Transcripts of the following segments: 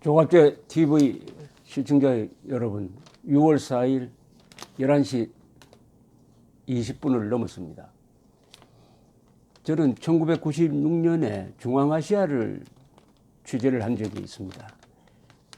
종합제 TV 시청자 여러분, 6월 4일 11시 20분을 넘었습니다. 저는 1996년에 중앙아시아를 취재를 한 적이 있습니다.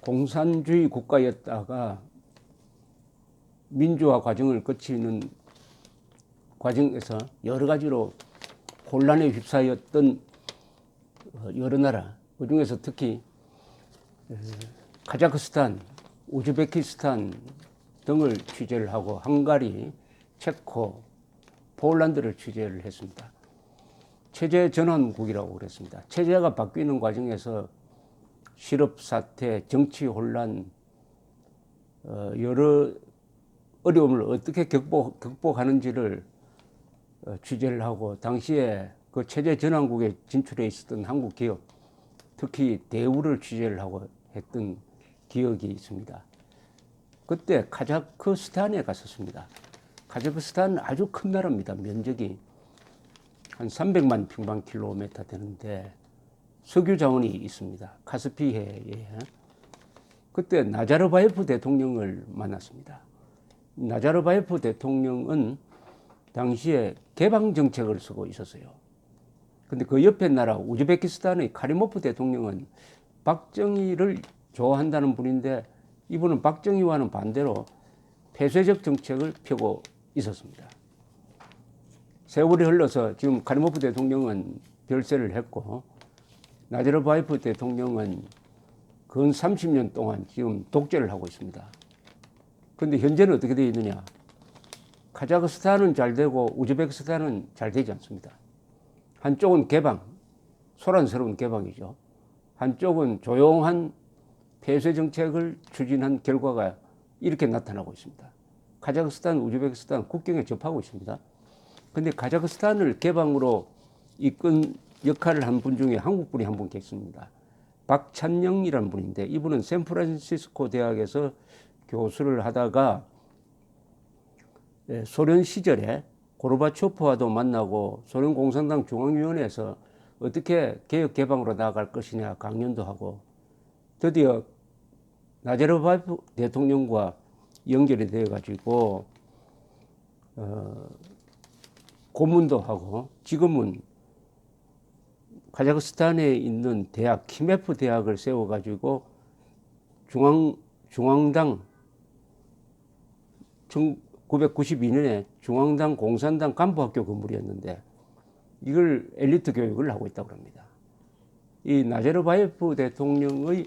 공산주의 국가였다가 민주화 과정을 거치는 과정에서 여러 가지로 혼란에 휩싸였던 어, 여러 나라, 그 중에서 특히 어, 카자흐스탄, 우즈베키스탄 등을 취재를 하고 헝가리, 체코, 폴란드를 취재를 했습니다. 체제 전환국이라고 그랬습니다. 체제가 바뀌는 과정에서 실업 사태, 정치 혼란, 어, 여러 어려움을 어떻게 극복, 극복하는지를 어, 취재를 하고 당시에 그 체제 전환국에 진출해 있었던 한국 기업, 특히 대우를 취재를 하고 했던 기억이 있습니다. 그때 카자흐스탄에 갔었습니다. 카자흐스탄은 아주 큰 나라입니다. 면적이 한 300만平方킬로미터 되는데 석유 자원이 있습니다. 카스피해에. 그때 나자르바예프 대통령을 만났습니다. 나자르바예프 대통령은 당시에 개방 정책을 쓰고 있었어요. 근데 그 옆에 나라 우즈베키스탄의 카리모프 대통령은 박정희를 좋아한다는 분인데 이분은 박정희와는 반대로 폐쇄적 정책을 펴고 있었습니다. 세월이 흘러서 지금 카리모프 대통령은 별세를 했고 나제르바이프 대통령은 근 30년 동안 지금 독재를 하고 있습니다. 그런데 현재는 어떻게 되어 있느냐? 카자흐스탄은 잘 되고 우즈베키스탄은 잘 되지 않습니다. 한쪽은 개방, 소란스러운 개방이죠. 한쪽은 조용한 폐쇄 정책을 추진한 결과가 이렇게 나타나고 있습니다. 카자흐스탄, 우즈베키스탄 국경에 접하고 있습니다. 근데 카자흐스탄을 개방으로 이끈 역할을 한 분 중에 한국 분이 한 분 계십니다. 박찬영이라는 분인데 이분은 샌프란시스코 대학에서 교수를 하다가 예, 소련 시절에 고르바초프와도 만나고 소련 공산당 중앙위원회에서 어떻게 개혁 개방으로 나아갈 것이냐 강연도 하고 드디어 나제르바이프 대통령과 연결이 되어 가지고 어, 고문도 하고 지금은 카자흐스탄에 있는 대학 키메프 대학을 세워 가지고 중앙 중앙당 1992년에 중앙당 공산당 간부학교 건물이었는데 이걸 엘리트 교육을 하고 있다고 합니다. 이 나제르바예프 대통령의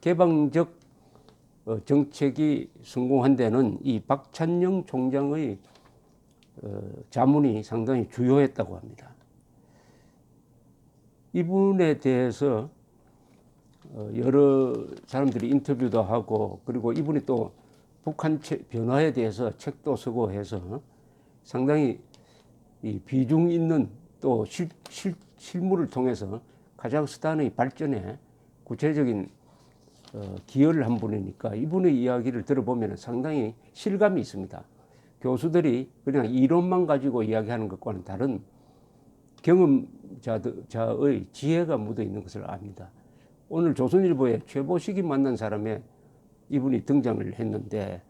개방적 어, 정책이 성공한 데는 이 박찬영 총장의 어, 자문이 상당히 주요했다고 합니다. 이분에 대해서 어, 여러 사람들이 인터뷰도 하고 그리고 이분이 또 북한 변화에 대해서 책도 쓰고 해서 상당히 이 비중 있는 또 실, 실, 실물을 통해서 카자흐스탄의 발전에 구체적인 어, 기여를 한 분이니까 이분의 이야기를 들어보면 상당히 실감이 있습니다. 교수들이 그냥 이론만 가지고 이야기하는 것과는 다른 경험자의 지혜가 묻어 있는 것을 압니다. 오늘 조선일보에 최보식이 만난 사람의 이분이 등장을 했는데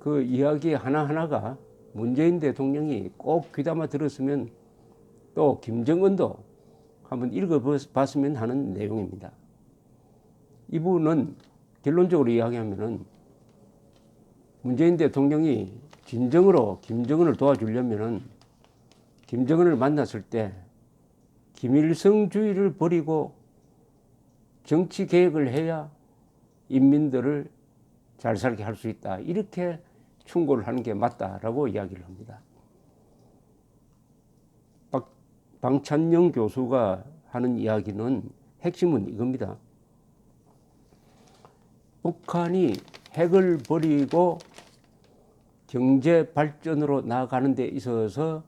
그 이야기 하나하나가 문재인 대통령이 꼭 귀담아 들었으면 또 김정은도 한번 읽어봤으면 하는 내용입니다. 이분은 결론적으로 이야기하면은 문재인 대통령이 진정으로 김정은을 도와주려면은 김정은을 만났을 때 김일성주의를 버리고 정치 개혁을 해야 인민들을 잘 살게 할 수 있다. 이렇게 충고를 하는 게 맞다라고 이야기를 합니다. 박, 방찬영 교수가 하는 이야기는 핵심은 이겁니다. 북한이 핵을 버리고 경제 발전으로 나아가는 데 있어서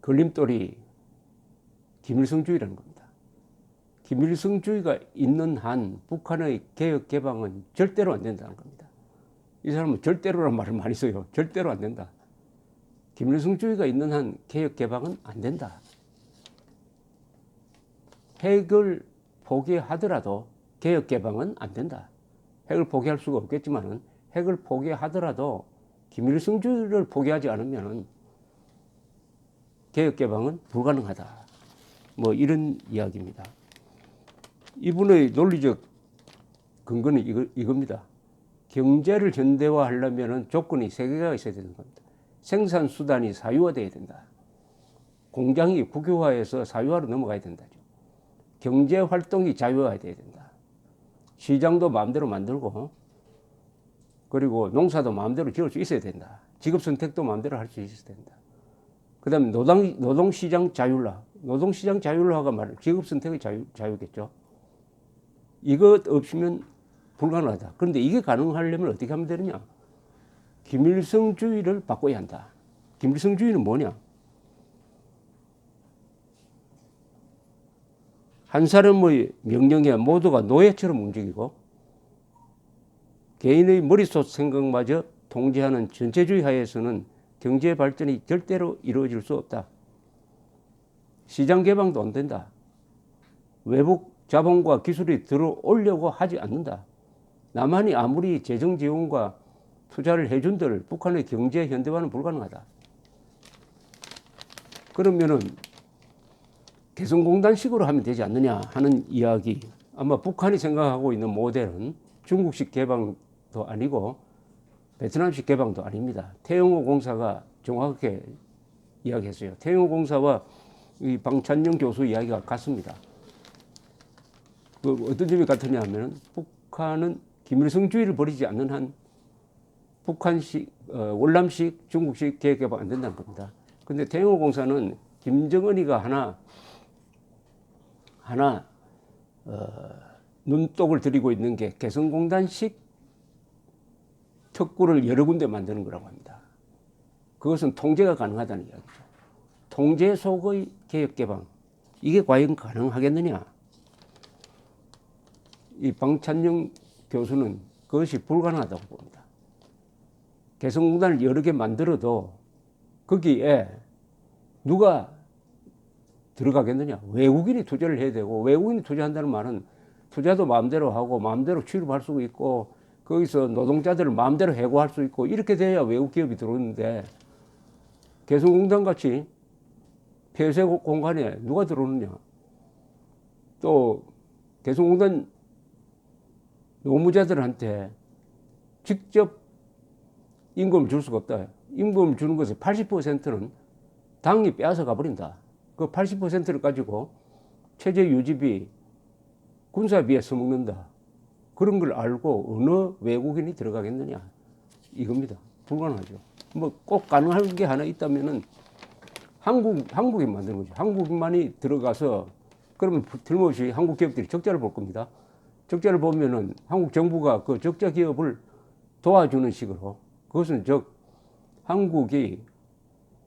걸림돌이 김일성주의라는 겁니다. 김일성주의가 있는 한 북한의 개혁 개방은 절대로 안 된다는 겁니다. 이 사람은 절대로란 말을 많이 써요. 절대로 안 된다. 김일성주의가 있는 한 개혁 개방은 안 된다. 핵을 포기하더라도 개혁 개방은 안 된다. 핵을 포기할 수가 없겠지만은 핵을 포기하더라도 김일성주의를 포기하지 않으면은 개혁 개방은 불가능하다. 뭐 이런 이야기입니다. 이분의 논리적 근거는 이거, 이겁니다. 경제를 현대화하려면 조건이 세 개가 있어야 되는 겁니다. 생산 수단이 사유화돼야 된다. 공장이 국유화해서 사유화로 넘어가야 된다죠. 경제 활동이 자유화돼야 된다. 시장도 마음대로 만들고 그리고 농사도 마음대로 지을 수 있어야 된다. 직업 선택도 마음대로 할 수 있어야 된다. 그 다음에 노동 노동시장 자율화, 노동시장 자율화가 말 직업 선택의 자유 자유겠죠. 이것 없으면 불가능하다. 그런데 이게 가능하려면 어떻게 하면 되느냐? 김일성주의를 바꿔야 한다. 김일성주의는 뭐냐? 한 사람의 명령에 모두가 노예처럼 움직이고 개인의 머릿속 생각마저 통제하는 전체주의 하에서는 경제 발전이 절대로 이루어질 수 없다. 시장 개방도 안 된다. 외국 자본과 기술이 들어오려고 하지 않는다. 남한이 아무리 재정 지원과 투자를 해준들 북한의 경제 현대화는 불가능하다. 그러면은 개성공단식으로 하면 되지 않느냐 하는 이야기. 아마 북한이 생각하고 있는 모델은 중국식 개방도 아니고 베트남식 개방도 아닙니다. 태영호 공사가 정확하게 이야기했어요. 태영호 공사와 이 방찬영 교수 이야기가 같습니다. 그 어떤 점이 같으냐 하면 북한은 김일성주의를 버리지 않는 한 북한식, 어, 월남식, 중국식 계획 개방 안 된다는 겁니다. 근데 태영호 공사는 김정은이가 하나 하나 어, 눈독을 들이고 있는 게 개성공단식 특구를 여러 군데 만드는 거라고 합니다. 그것은 통제가 가능하다는 이야기죠. 통제 속의 개혁 개방 이게 과연 가능하겠느냐? 이 방찬영 교수는 그것이 불가능하다고 봅니다. 개성공단을 여러 개 만들어도 거기에 누가 들어가겠느냐? 외국인이 투자를 해야 되고 외국인이 투자한다는 말은 투자도 마음대로 하고 마음대로 취급할 수 있고 거기서 노동자들을 마음대로 해고할 수 있고 이렇게 돼야 외국 기업이 들어오는데 개성공단 같이 폐쇄 공간에 누가 들어오느냐? 또 개성공단 노무자들한테 직접 임금을 줄 수가 없다. 임금을 주는 것의 80%는 당이 빼앗아 가버린다. 그 80%를 가지고 체제 유지비, 군사비에 써먹는다. 그런 걸 알고 어느 외국인이 들어가겠느냐. 이겁니다. 불가능하죠. 뭐 꼭 가능한 게 하나 있다면은 한국, 한국인 만드는 거죠. 한국인만이 들어가서 그러면 틀림없이 한국 기업들이 적자를 볼 겁니다. 적자를 보면은 한국 정부가 그 적자 기업을 도와주는 식으로 그것은 즉 한국이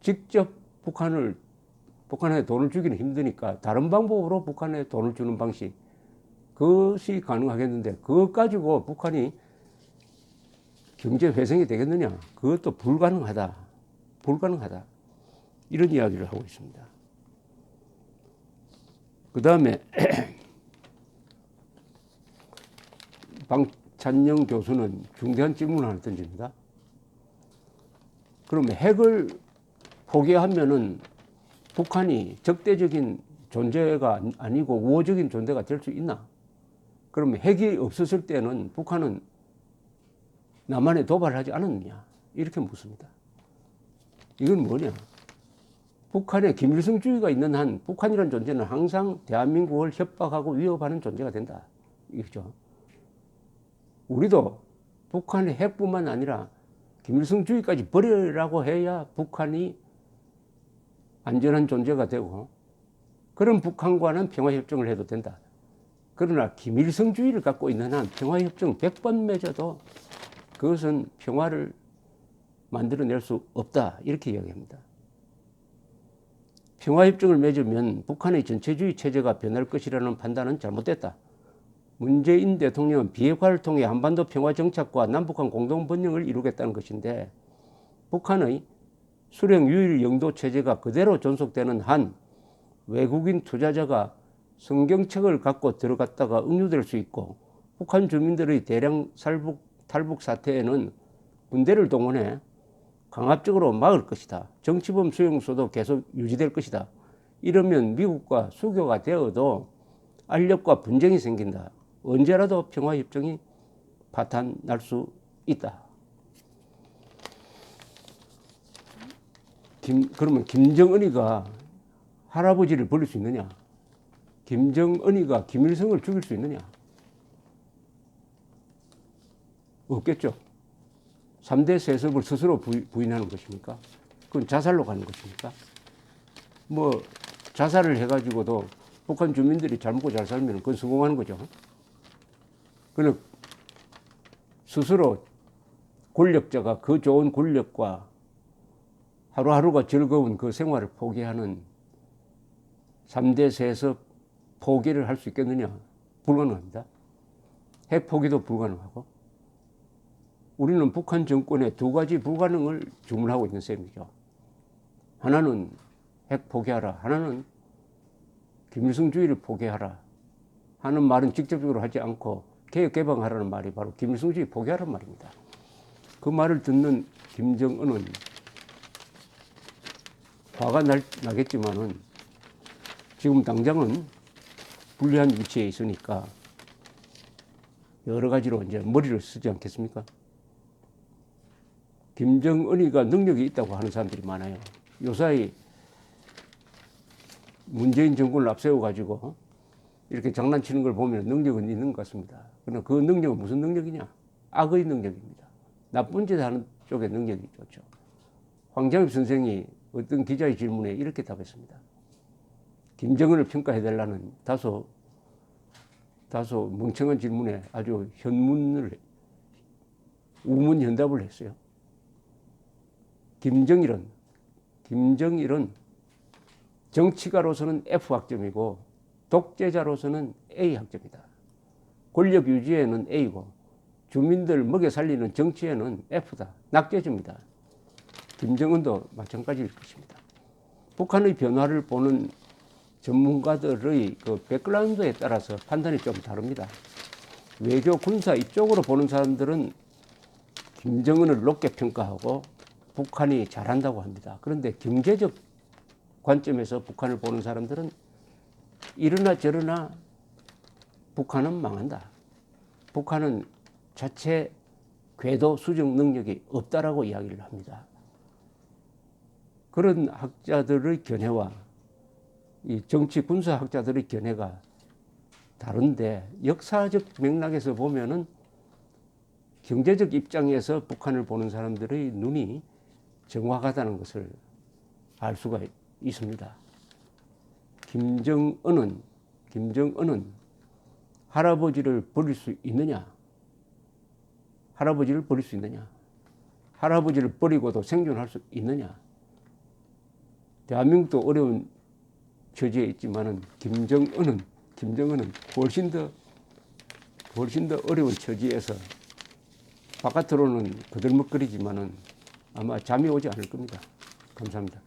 직접 북한을 북한에 돈을 주기는 힘드니까 다른 방법으로 북한에 돈을 주는 방식 그것이 가능하겠는데 그것 가지고 북한이 경제 회생이 되겠느냐 그것도 불가능하다 불가능하다 이런 이야기를 하고 있습니다. 그 다음에 방찬영 교수는 중대한 질문을 하나 던집니다. 그러면 핵을 포기하면은 북한이 적대적인 존재가 아니고 우호적인 존재가 될 수 있나? 그러면 핵이 없었을 때는 북한은 남한에 도발하지 않았느냐? 이렇게 묻습니다. 이건 뭐냐? 북한에 김일성주의가 있는 한 북한이라는 존재는 항상 대한민국을 협박하고 위협하는 존재가 된다. 이거죠. 우리도 북한의 핵뿐만 아니라 김일성주의까지 버리라고 해야 북한이 안전한 존재가 되고 그런 북한과는 평화협정을 해도 된다. 그러나 김일성주의를 갖고 있는 한 평화협정 100번 맺어도 그것은 평화를 만들어낼 수 없다. 이렇게 이야기합니다. 평화협정을 맺으면 북한의 전체주의 체제가 변할 것이라는 판단은 잘못됐다. 문재인 대통령은 비핵화를 통해 한반도 평화 정착과 남북한 공동 번영을 이루겠다는 것인데 북한의 수령 유일 영도 체제가 그대로 존속되는 한 외국인 투자자가 성경책을 갖고 들어갔다가 응유될 수 있고 북한 주민들의 대량 살북, 탈북 사태에는 군대를 동원해 강압적으로 막을 것이다. 정치범 수용소도 계속 유지될 것이다. 이러면 미국과 수교가 되어도 알력과 분쟁이 생긴다. 언제라도 평화협정이 파탄 날 수 있다. 김, 그러면 김정은이가 할아버지를 버릴 수 있느냐? 김정은이가 김일성을 죽일 수 있느냐? 없겠죠. 3대 세습을 스스로 부인, 하는 것입니까? 그건 자살로 가는 것입니까? 뭐 자살을 해가지고도 북한 주민들이 잘 먹고 잘 살면 그건 성공하는 거죠. 그는 스스로 권력자가 그 좋은 권력과 하루하루가 즐거운 그 생활을 포기하는 3대 세습 포기를 할 수 있겠느냐? 불가능합니다. 핵 포기도 불가능하고 우리는 북한 정권의 두 가지 불가능을 주문하고 있는 셈이죠. 하나는 핵 포기하라. 하나는 김일성주의를 포기하라. 하는 말은 직접적으로 하지 않고 개혁 개방하라는 말이 바로 김일성주의 포기하라는 말입니다. 그 말을 듣는 김정은은 화가 날, 나겠지만은 지금 당장은 불리한 위치에 있으니까 여러 가지로 이제 머리를 쓰지 않겠습니까? 김정은이가 능력이 있다고 하는 사람들이 많아요. 요사이 문재인 정권을 앞세워 가지고 이렇게 장난치는 걸 보면 능력은 있는 것 같습니다. 그러나 그 능력은 무슨 능력이냐? 악의 능력입니다. 나쁜 짓 하는 쪽의 능력이 좋죠. 황장엽 선생이 어떤 기자의 질문에 이렇게 답했습니다. 김정은을 평가해 달라는 다소 다소 멍청한 질문에 아주 현문을 우문 현답을 했어요. 김정일은 김정일은 정치가로서는 F 학점이고 독재자로서는 A 학점이다. 권력 유지에는 A고 주민들 먹여 살리는 정치에는 F다. 낙제줍니다. 김정은도 마찬가지일 것입니다. 북한의 변화를 보는 전문가들의 그 백그라운드에 따라서 판단이 좀 다릅니다. 외교 군사 이쪽으로 보는 사람들은 김정은을 높게 평가하고 북한이 잘한다고 합니다. 그런데 경제적 관점에서 북한을 보는 사람들은 이러나 저러나 북한은 망한다. 북한은 자체 궤도 수정 능력이 없다라고 이야기를 합니다. 그런 학자들의 견해와 이 정치 군사 학자들의 견해가 다른데 역사적 맥락에서 보면은 경제적 입장에서 북한을 보는 사람들의 눈이 정확하다는 것을 알 수가 있습니다. 김정은은 김정은은 할아버지를 버릴 수 있느냐? 할아버지를 버릴 수 있느냐? 할아버지를 버리고도 생존할 수 있느냐? 대한민국도 어려운 처지에 있지만은 김정은은 김정은은 훨씬 더 훨씬 더 어려운 처지에서 바깥으로는 거들먹거리지만은 아마 잠이 오지 않을 겁니다. 감사합니다.